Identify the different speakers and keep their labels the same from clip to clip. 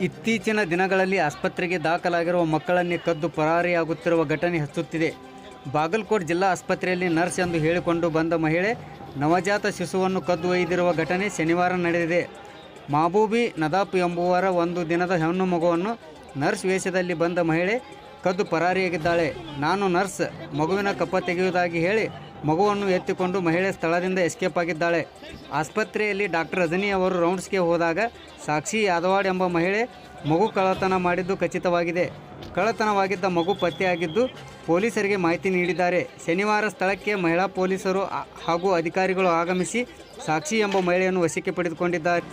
Speaker 1: ಇತ್ತೀಚಿನ ದಿನಗಳಲ್ಲಿ ಆಸ್ಪತ್ರೆಗೆ ದಾಖಲಾಗಿರುವ ಮಕ್ಕಳನ್ನೇ ಕದ್ದು ಪರಾರಿಯಾಗುತ್ತಿರುವ ಘಟನೆ ಹೆಚ್ಚುತ್ತಿದೆ. ಬಾಗಲಕೋಟ್ ಜಿಲ್ಲಾ ಆಸ್ಪತ್ರೆಯಲ್ಲಿ ನರ್ಸ್ ಎಂದು ಹೇಳಿಕೊಂಡು ಬಂದ ಮಹಿಳೆ, ನವಜಾತ ಶಿಶುವನ್ನು ಕದ್ದು ಒಯ್ದಿರುವ ಘಟನೆ ಶನಿವಾರ ನಡೆದಿದೆ. ಮಾಬೂಬಿ ನದಾಪ್ ಎಂಬುವರ ಒಂದು ದಿನದ ಹೆಣ್ಣು ಮಗುವನ್ನು ನರ್ಸ್ ವೇಷದಲ್ಲಿ ಬಂದ ಮಹಿಳೆ ಕದ್ದು ಪರಾರಿಯಾಗಿದ್ದಾಳೆ. ನಾನು ನರ್ಸ್, ಮಗುವಿನ ಕಪ್ಪ ತೆಗೆಯುವುದಾಗಿ ಹೇಳಿ ಮಗುವನ್ನು ಎತ್ತಿಕೊಂಡು ಮಹಿಳೆ ಸ್ಥಳದಿಂದ ಎಸ್ಕೇಪ್ ಆಗಿದ್ದಾಳೆ. ಆಸ್ಪತ್ರೆಯಲ್ಲಿ ಡಾಕ್ಟರ್ ರಜನಿ ಅವರು ರೌಂಡ್ಸ್ಗೆ ಹೋದಾಗ ಸಾಕ್ಷಿ ಯಾದವಾಡ್ ಎಂಬ ಮಹಿಳೆ ಮಗು ಕಳ್ಳತನ ಮಾಡಿದ್ದು ಖಚಿತವಾಗಿದೆ. ಕಳ್ಳತನವಾಗಿದ್ದ ಮಗು ಪತ್ತೆಯಾಗಿದ್ದು ಪೊಲೀಸರಿಗೆ ಮಾಹಿತಿ ನೀಡಿದ್ದಾರೆ. ಶನಿವಾರ ಸ್ಥಳಕ್ಕೆ ಮಹಿಳಾ ಪೊಲೀಸರು ಹಾಗೂ ಅಧಿಕಾರಿಗಳು ಆಗಮಿಸಿ ಸಾಕ್ಷಿ ಎಂಬ ಮಹಿಳೆಯನ್ನು ವಶಕ್ಕೆ ಪಡೆದುಕೊಂಡಿದ್ದಾರೆ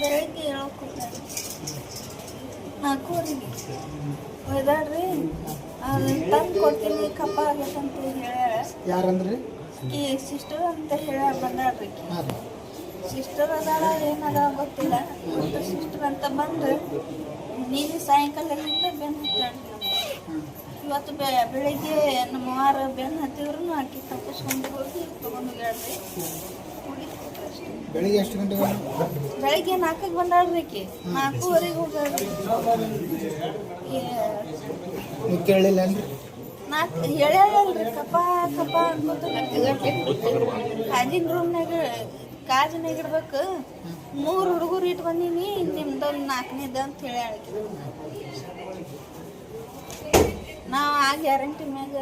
Speaker 2: ಬೆಳಗ್ಗೆ ಹೇಳೋಕೆ ನಾಲ್ಕೂವರೆಗೆ ಒಯ್ದಾಡ್ರಿ. ತಂದು ಕೊಡ್ತೀನಿ ಕಪ್ಪ ಆಗೈತಂತ ಹೇಳ್ಯಾಳ
Speaker 3: ಯಾರಂದ್ರಿ?
Speaker 2: ಈ ಸಿಸ್ಟರ್ ಅಂತ ಹೇಳ
Speaker 3: ಬಂದಾಡ್ರಿ
Speaker 2: ಸಿಸ್ಟರ್ ಅದಾಳ ಏನದ ಗೊತ್ತಿಲ್ಲ. ಸಿಸ್ಟರ್ ಅಂತ ಬಂದ್ರೆ ನೀನು ಸಾಯಂಕಾಲದಿಂದ ಬೆನ್ನು ಹತ್ತಾಡ್ರಿ ಇವತ್ತು ಬೆ ಬೆಳಿಗ್ಗೆ ನಮ್ಮ ಮಾರ ಬೆನ್ನು ಹತ್ತಿದ್ರು ಆಕೆ ತಪ್ಪಿಸ್ಕೊಂಡು ಹೋಗಿ ತೊಗೊಂಡು ಅಷ್ಟೇ.
Speaker 3: ಬೆಳಿಗ್ಗೆ ಎಷ್ಟು ಗಂಟೆಗೆ
Speaker 2: ಬೆಳಿಗ್ಗೆ ನಾಲ್ಕಕ್ಕೆ ಬಂದಾಳ್ರಿ ಆಕಿ ನಾಲ್ಕೂವರೆಗೆ ಹೋಗಿ
Speaker 3: ನೀವು ಕೇಳಲಿಲ್ಲ ಏನ್ರಿ
Speaker 2: ನಾಲ್ಕು ಹೇಳ್ಯಾಳಲ್ರಿ ಕಪ್ಪ ಕಪ್ಪ ಅನ್ಕೊತ ಕಾಜಿನ ರೂಮ್ನಾಗ ಕಾಜಿನಾಗ ಇಡ್ಬೇಕು. ಮೂರು ಹುಡುಗರು ಇಟ್ಟು ಬಂದೀನಿ ನಿಮ್ದೊಂದು ನಾಲ್ಕನೇದ ಅಂತ ಹೇಳ್ಯಾಳ ನಾವು ಆ ಗ್ಯಾರಂಟಿ ಮ್ಯಾಗ